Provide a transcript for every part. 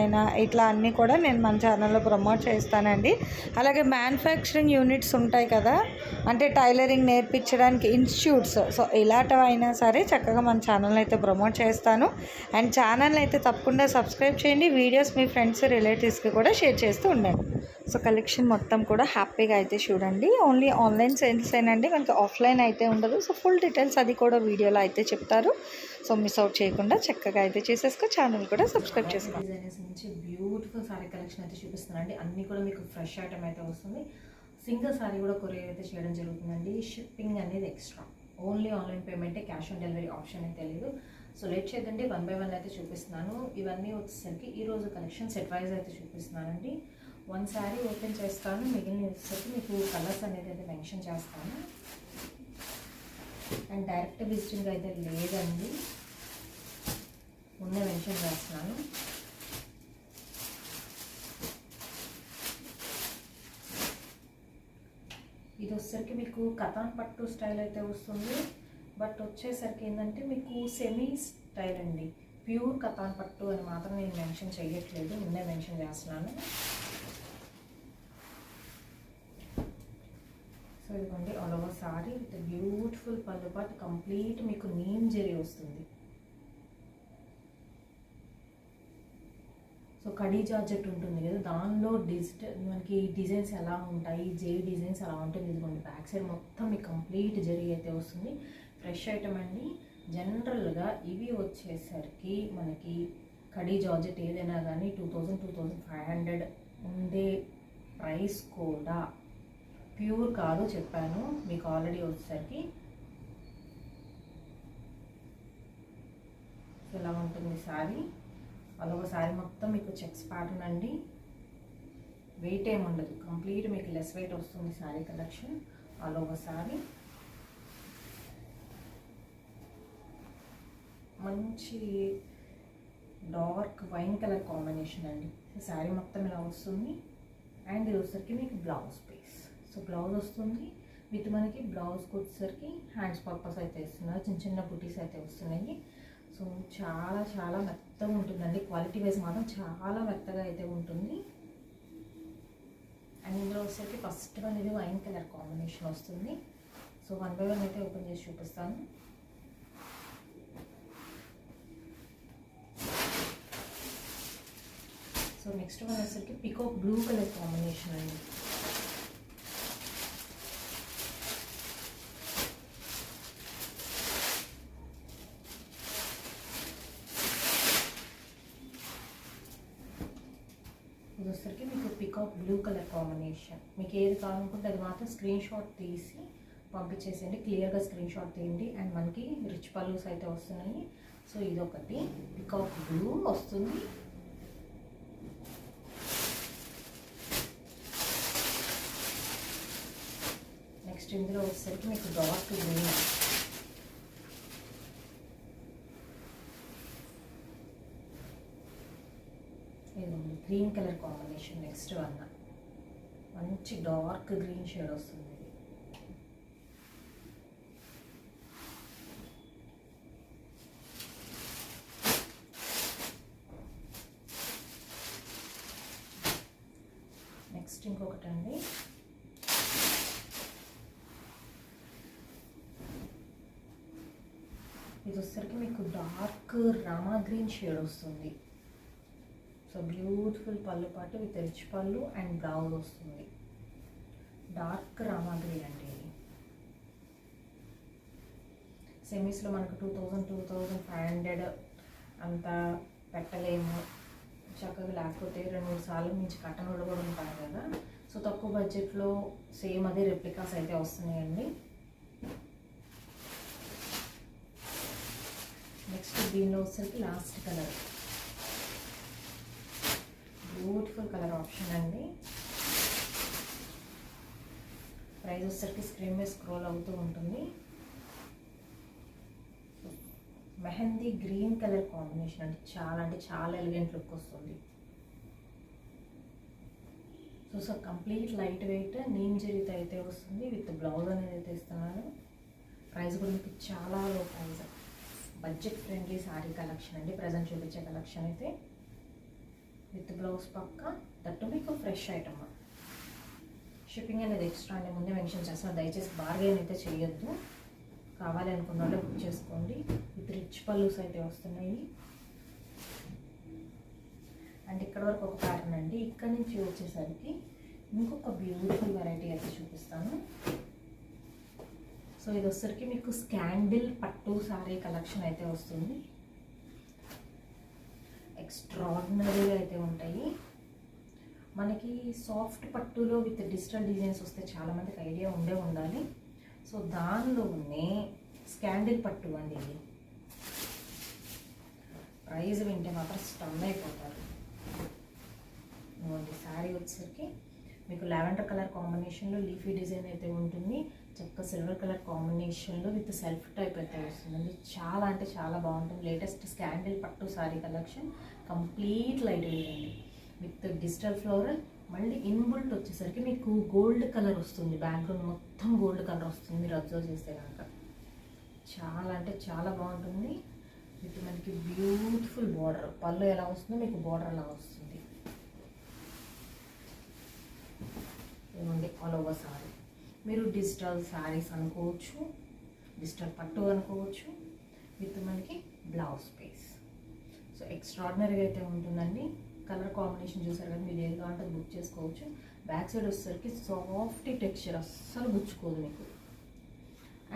అయినా ఇట్లా అన్నీ కూడా నేను మన ఛానల్లో ప్రమోట్ చేస్తానండి. అలాగే మ్యానుఫ్యాక్చరింగ్ యూనిట్స్ ఉంటాయి కదా అంటే టైలరింగ్ నేర్పించడానికి ఇన్స్టిట్యూట్స్ సో ఇలాంటివి అయినా సరే చక్కగా మన ఛానల్ అయితే ప్రమోట్ చేస్తాను. అండ్ ఛానల్ అయితే తప్పకుండా సబ్స్క్రైబ్ చేయండి. వీడియోస్ మీ ఫ్రెండ్స్ రిలేటివ్స్కి కూడా షేర్ చేస్తూ ఉండండి. సో కలెక్షన్ మొత్తం కూడా హ్యాపీగా అయితే చూడండి. ఓన్లీ ఆన్లైన్ సేల్స్ ఏనండి మనకి ఆఫ్లైన్ అయితే ఉండదు. సో ఫుల్ డీటెయిల్స్ అది కూడా వీడియోలో అయితే చెప్తారు. సో మిస్ అవుట్ చేయకుండా చక్కగా అయితే చేసేసుకో ఛానల్ కూడా సబ్స్క్రైబ్ చేసుకోండి డిజైనర్స్ నుంచి బ్యూటిఫుల్ సారీ కలెక్షన్ అయితే చూపిస్తున్నానండి. అన్నీ కూడా మీకు ఫ్రెష్ ఐటమ్ అయితే వస్తుంది. సింగిల్ సారీ కూడా కొరియర్ అయితే చేయడం జరుగుతుందండి. షిప్పింగ్ అనేది ఎక్స్ట్రా ఓన్లీ ఆన్లైన్ పేమెంటే క్యాష్ ఆన్ డెలివరీ ఆప్షన్ అయితే లేదు సో లేట్ చేయదండి వన్ బై వన్ అయితే చూపిస్తున్నాను. ఇవన్నీ వచ్చేసరికి ఈరోజు కలెక్షన్ సెట్ వైజ్ అయితే చూపిస్తున్నానండి. వన్ శారీ ఓపెన్ చేస్తాను మిగిలిన వచ్చేసరికి మీకు కలర్స్ అనేది అయితే మెన్షన్ చేస్తాను. అండ్ డైరెక్ట్ విజిటింగ్ అయితే లేదండి. ముందే మెన్షన్ చేస్తున్నాను. ఇది వచ్చేసరికి మీకు కథాన్ పట్టు స్టైల్ అయితే వస్తుంది. బట్ వచ్చేసరికి ఏంటంటే మీకు సెమీ స్టైల్ అండి. ప్యూర్ కథాన్ పట్టు అని మాత్రం నేను మెన్షన్ చేయట్లేదు ముందే మెన్షన్ చేస్తున్నాను. సో ఇదిగోండి all over sari with beautiful పళ్ళు పాటు కంప్లీట్ మీకు నీమ్ జరి వస్తుంది. సో కడీ జార్జెట్ ఉంటుంది కదా దానిలో డిజిటల్ మనకి డిజైన్స్ ఎలా ఉంటాయి జే డిజైన్స్ ఎలా ఉంటుంది ఇదిగోండి బ్యాక్ సైడ్ మొత్తం మీకు కంప్లీట్ జరి అయితే వస్తుంది. ఫ్రెష్ ఐటమ్ అండి. జనరల్గా ఇవి వచ్చేసరికి మనకి కడీ జార్జెట్ ఏదైనా కానీ two thousand two thousand five hundred ఉండే ప్రైస్ కూడా ప్యూర్ కాదు చెప్పాను మీకు ఆల్రెడీ వచ్చేసరికి. ఇలా ఉంటుంది శారీ అలా ఒక శారీ మొత్తం మీకు చెక్స్ ప్యాటర్న్ అండి. వెయిట్ ఏమి ఉండదు. కంప్లీట్ మీకు లెస్ వెయిట్ వస్తుంది శారీ కలెక్షన్. ఆల్ శారీ మంచి డార్క్ వైన్ కలర్ కాంబినేషన్ అండి. శారీ మొత్తం ఇలా వస్తుంది. అండ్ ఇది వచ్చేసరికి మీకు బ్లౌజ్ పీస్. సో బ్లౌజ్ వస్తుంది. విత్ మనకి బ్లౌజ్కి వచ్చేసరికి హ్యాండ్స్ పర్పస్ అయితే ఇస్తున్నారు. చిన్న చిన్న బుటీస్ అయితే వస్తున్నాయి. సో చాలా చాలా మెత్తగా ఉంటుందండి. క్వాలిటీ వైజ్ మాత్రం చాలా మెత్తగా అయితే ఉంటుంది. అండ్ ఇందులో వచ్చేసరికి ఫస్ట్ వన్ ఇది వైన్ కలర్ కాంబినేషన్ వస్తుంది. సో వన్ బై వన్ అయితే ఓపెన్ చేసి చూపిస్తాను. సో నెక్స్ట్ వన్ వచ్చేసరికి పికో బ్లూ కలర్ కాంబినేషన్ అండి ఇది వచ్చేసరికి మీకు పికాక్ బ్లూ కలర్ కాంబినేషన్ మీకు ఏది కావాలనుకుంటే అది మాత్రం స్క్రీన్ షాట్ తీసి పంపించేసేయండి. క్లియర్గా స్క్రీన్ షాట్ తీయండి. అండ్ మనకి రిచ్ పల్లూస్ అయితే వస్తున్నాయి. సో ఇదొకటి. పికాక్ బ్లూ వస్తుంది. నెక్స్ట్ ఇందులో వచ్చేసరికి మీకు డార్క్ గ్రీన్ ఇది green colour combination next one. మంచి డార్క్ గ్రీన్ షేడ్ వస్తుంది. నెక్స్ట్ ఇంకొకటి అండి ఇది వచ్చేసరికి మీకు డార్క్ రామా గ్రీన్ షేడ్ వస్తుంది. సో బ్యూటిఫుల్ పళ్ళు పాటు విత్ రిచ్ పళ్ళు అండ్ బ్లౌజ్ వస్తుంది. డార్క్ రామా గ్రీన్ అండి. ఇది సెమీస్లో మనకు two thousand two thousand five hundred అంత పెట్టలేము. చక్కగా లేకపోతే రెండు మూడు సార్లు మించి కట్టనోళ్ళు కూడా ఉంటారు కదా. సో తక్కువ బడ్జెట్లో సేమ్ అదే రెప్లికాస్ అయితే వస్తున్నాయండి. నెక్స్ట్ దీనిలో వచ్చేసరికి last colour beautiful colour option అండి. ప్రైస్ వచ్చేసరికి స్క్రీన్ మీద స్క్రోల్ అవుతూ ఉంటుంది. మెహందీ గ్రీన్ కలర్ కాంబినేషన్ అంటే చాలా అంటే చాలా ఎలిగెంట్ లుక్ వస్తుంది. So so complete light weight neem జరిగితే అయితే వస్తుంది. విత్ బ్లౌజ్ అనేది అయితే ఇస్తున్నాను. ప్రైస్ కూడా మీకు చాలా low price budget friendly sari collection అండి. ప్రజెంట్ చూపించే కలెక్షన్ అయితే. విత్ బ్లౌజ్ పక్క. దట్టు మీకు ఫ్రెష్ ఐటమ్. షిప్పింగ్ అనేది ఎక్స్ట్రా అండి ముందే మెన్షన్ చేస్తాను దయచేసి బార్గెన్ అయితే చేయొద్దు. కావాలి అనుకున్న వాళ్ళు బుక్ చేసుకోండి. విత్ రిచ్ పల్లూస్ అయితే వస్తున్నాయి. అండ్ ఇక్కడ వరకు ఒక ప్యాటర్న్ అండి. ఇక్కడ నుంచి వచ్చేసరికి ఇంకొక బ్యూటిఫుల్ వెరైటీ అయితే చూపిస్తాను. సో ఇది వచ్చేసరికి మీకు స్కాండిల్ పట్టు సారీ కలెక్షన్ అయితే వస్తుంది. ఎక్స్ట్రాడినరీగా అయితే ఉంటాయి. మనకి సాఫ్ట్ పట్టులో విత్ డిజిటల్ డిజైన్స్ వస్తే చాలామందికి ఐడియా ఉండే ఉండాలి. సో దానిలోనే స్కాండిల్ పట్టు అండి ఇది. ప్రైజ్ వింటే మాత్రం స్టన్ అయిపోతారు. శారీ వచ్చేసరికి మీకు లావెండర్ కలర్ కాంబినేషన్లో లీఫీ డిజైన్ అయితే ఉంటుంది. చక్క సిల్వర్ కలర్ కాంబినేషన్లో విత్ సెల్ఫ్ టైప్ అయితే వస్తుందండి. చాలా అంటే చాలా బాగుంటుంది. లేటెస్ట్ స్కాండిల్ పట్టు sari collection complete light weight అండి. విత్ డిజిటల్ ఫ్లోరల్ మళ్ళీ ఇన్బుల్ట్ వచ్చేసరికి మీకు గోల్డ్ కలర్ వస్తుంది. బ్యాక్గ్రౌండ్ మొత్తం గోల్డ్ కలర్ వస్తుంది. మీరు అబ్జర్వ్ చేస్తే కనుక. చాలా అంటే చాలా బాగుంటుంది. విత్ మనకి బ్యూటిఫుల్ బార్డర్. పళ్ళు ఎలా వస్తుందో మీకు బార్డర్ అలా వస్తుంది. ఏమండి? All over sari. మీరు డిజిటల్ శారీస్ అనుకోవచ్చు డిజిటల్ పట్టు అనుకోవచ్చు విత్ మనకి బ్లౌజ్ పీస్ సో ఎక్స్ట్రాడినరీగా అయితే ఉంటుందండి. కలర్ కాంబినేషన్ చూసారు కదా మీరు ఏది కావాలంటే బుక్ చేసుకోవచ్చు. బ్యాక్ సైడ్ వచ్చేసరికి సాఫ్ట్ టెక్స్చర్ అస్సలు గుచ్చుకోదు మీకు.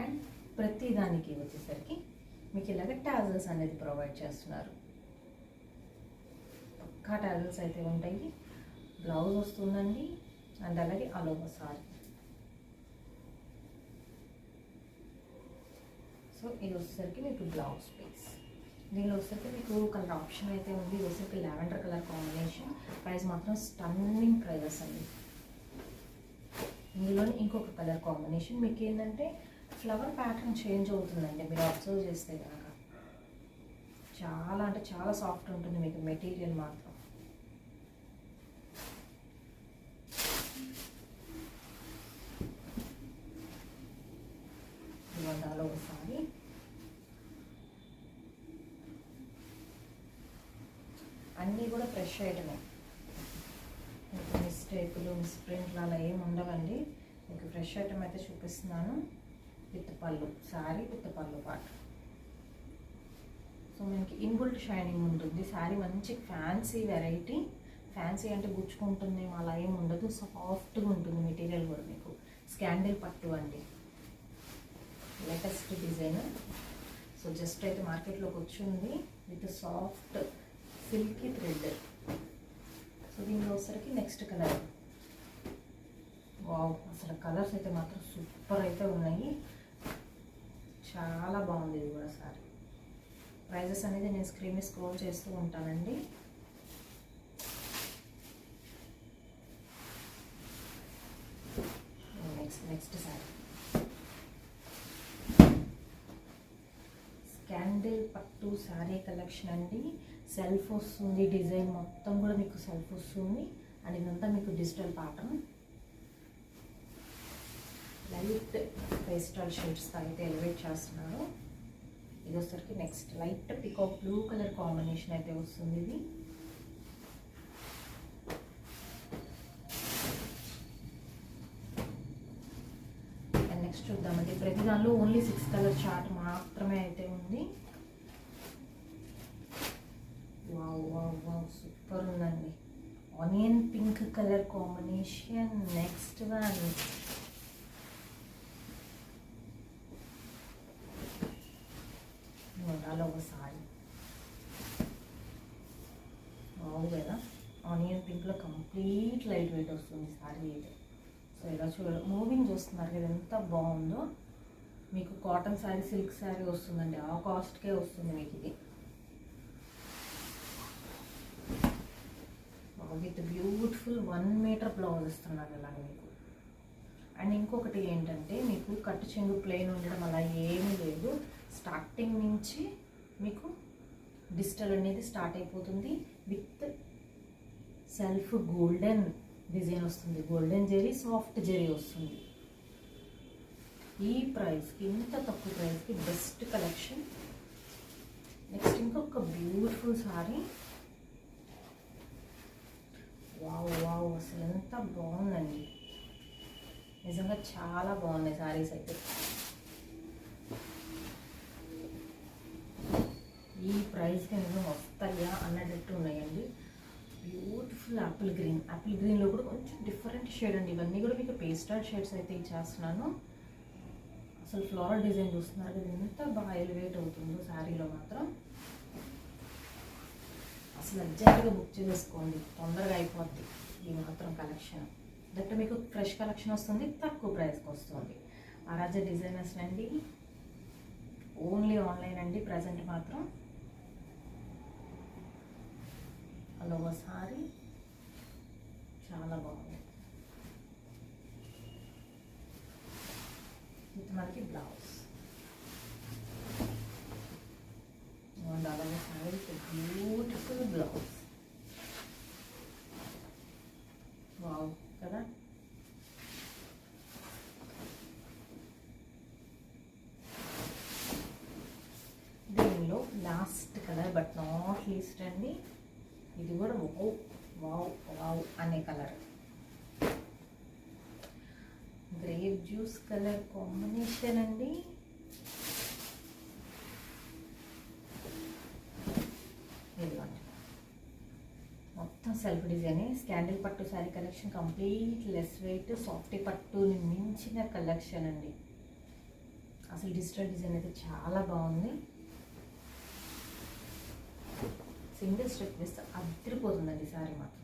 అండ్ ప్రతి దానికి వచ్చేసరికి మీకు ఇలాగ ట్యాజల్స్ అనేది ప్రొవైడ్ చేస్తున్నారు. పక్కా ట్యాజల్స్ అయితే ఉంటాయి. బ్లౌజ్ వస్తుందండి. అండ్ అలాగే ఆల్ సారీ సో ఇది వచ్చేసరికి మీకు బ్లౌజ్ పీస్ దీనిలో వచ్చేసరికి మీకు కలర్ ఆప్షన్ అయితే ఉంది. ఇది వచ్చేసరికి లావెండర్ కలర్ కాంబినేషన్ ప్రైస్ మాత్రం స్టన్నింగ్ ప్రైజెస్ అండి. ఇందులో ఇంకొక కలర్ కాంబినేషన్ మీకు ఏంటంటే ఫ్లవర్ ప్యాటర్న్ చేంజ్ అవుతుందండి. మీరు అబ్జర్వ్ చేస్తే కనుక చాలా అంటే చాలా సాఫ్ట్ ఉంటుంది మీకు మెటీరియల్ మాత్రం ఇవ్వండి ఒకసారి అన్నీ కూడా ఫ్రెష్ ఐటమే మీకు మిస్టేకులు మిస్ప్రింట్లు అలా ఏమి ఉండవండి. మీకు ఫ్రెష్ ఐటమ్ అయితే చూపిస్తున్నాను. విత్ పళ్ళు శారీ విత్ పళ్ళు పాటు. సో మనకి ఇన్బుల్ట్ షైనింగ్ ఉంటుంది. శారీ మంచి ఫ్యాన్సీ వెరైటీ ఫ్యాన్సీ అంటే గుచ్చుకుంటుంది అలా ఏమి ఉండదు. సాఫ్ట్గా ఉంటుంది మెటీరియల్ కూడా మీకు. స్కాండిల్ పట్టు అండి. లేటెస్ట్ డిజైన్ సో జస్ట్ అయితే మార్కెట్లోకి వచ్చింది. With soft silky thread. So దీనిలో వచ్చరికి నెక్స్ట్ కలర్ వావ్ అసలు కలర్స్ అయితే మాత్రం సూపర్ అయితే ఉన్నాయి. చాలా బాగుంది ఇది కూడా సారీ. ప్రైజెస్ అనేది నేను స్క్రీన్ స్క్రోల్ చేస్తూ ఉంటానండి. Next next sari. స్కాండిల్ పట్టు శారీ కలెక్షన్ అండి. సెల్ఫ్ వస్తుంది డిజైన్ మొత్తం కూడా మీకు సెల్ఫ్ వస్తుంది అండ్ ఇదంతా మీకు డిజిటల్ ప్యాటర్న్. లైట్ పేస్టల్ షేడ్స్తో అయితే ఎలివేట్ చేస్తున్నారు. ఇది వచ్చరికి next light peacock blue colour combination అయితే వస్తుంది ఇది. అండ్ నెక్స్ట్ చూద్దామండి. ప్రతి దానిలో ఓన్లీ సిక్స్ కలర్ చార్ట్ మాత్రమే అయితే ఉంది వావ్ వావ్ వావ్ సూపర్ ఉందండి onion pink colour combination next one ఉండాలి ఒకసారి బాగు కదా ఆనియన్ పింక్లో కంప్లీట్ లైట్ వెయిట్ వస్తుంది సారీ అయితే. సో ఇలా చూడ మూవింగ్ చూస్తున్నారు కదా ఎంత బాగుందో. మీకు కాటన్ శారీ సిల్క్ శారీ వస్తుందండి. ఆ కాస్ట్కే వస్తుంది మీకు ఇది. With beautiful one metre blouse ఇస్తున్నారు ఇలా మీకు. అండ్ ఇంకొకటి ఏంటంటే మీకు కట్టు చెంగు ప్లెయిన్ ఉండడం అలా ఏమీ లేదు. స్టార్టింగ్ నుంచి మీకు డిజిటల్ అనేది స్టార్ట్ అయిపోతుంది. విత్ సెల్ఫ్ గోల్డెన్ డిజైన్ వస్తుంది. గోల్డెన్ జెరీ సాఫ్ట్ జెరీ వస్తుంది. ఈ ప్రైస్కి ఇంత తక్కువ ప్రైస్కి బెస్ట్ కలెక్షన్ నెక్స్ట్ ఇంకొక బ్యూటిఫుల్ సారీ వావ్ వావ్ అసలు ఎంత బాగుందండి. నిజంగా చాలా బాగున్నాయి సారీస్ అయితే. ఈ ప్రైస్కి నిజం వస్తాయా అన్నట్టు ఉన్నాయండి. బ్యూటిఫుల్ యాపిల్ గ్రీన్ యాపిల్ గ్రీన్లో కూడా కొంచెం డిఫరెంట్ షేడ్ అండి. ఇవన్నీ కూడా మీకు పేస్టల్ షేడ్స్ అయితే ఇచ్చేస్తున్నాను. అసలు ఫ్లోరల్ డిజైన్ చూస్తున్నారు కదా ఎంత బాగా ఎలివేట్ అవుతుందో శారీలో మాత్రం. అసలు అర్జెంటుగా బుక్ చేసుకోండి తొందరగా అయిపోద్ది. ఈ మాత్రం కలెక్షన్ దట్ మీకు ఫ్రెష్ కలెక్షన్ వస్తుంది తక్కువ ప్రైస్కి వస్తుంది. ఆరాజ డిజైనర్స్ అండి ఓన్లీ ఆన్లైన్ అండి. ప్రజెంట్ మాత్రం అలా ఒకసారి చాలా బాగుంది. ఇది మనకి బ్లౌజ్ అండ్ అలాగే సారీ బ్యూటిఫుల్ blouse. వావ్ కదా దీనిలో last colour but not least అండి ఇది కూడా వావ్ వావ్ వావ్ అనే colour grape juice colour combination అండి ఇదిగోండి మొత్తం సెల్ఫ్ డిజైన్ స్కాండిల్ పట్టు sari collection complete less weight soft పట్టుని మించిన కలెక్షన్ అండి. అసలు డిజిటల్ డిజైన్ అయితే చాలా బాగుంది. సింగిల్ స్ట్రిప్ వేస్తే అదిరిపోతుందండి శారీ మాత్రం.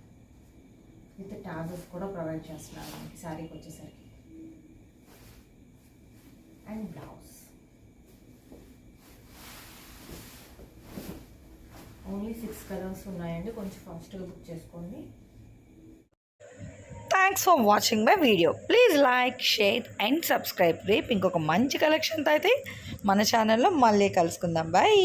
విత్ టాజెస్ కూడా ప్రొవైడ్ చేస్తున్నారు మనకి శారీకి వచ్చేసరికి. And blouse only six colours ఉన్నాయండి. కొంచెం ఫాస్ట్గా బుక్ చేసుకోండి. Thanks for watching my video please like share and subscribe రేపు ఇంకొక మంచి కలెక్షన్తో అయితే మన ఛానల్లో మళ్ళీ కలుసుకుందాం. బాయ్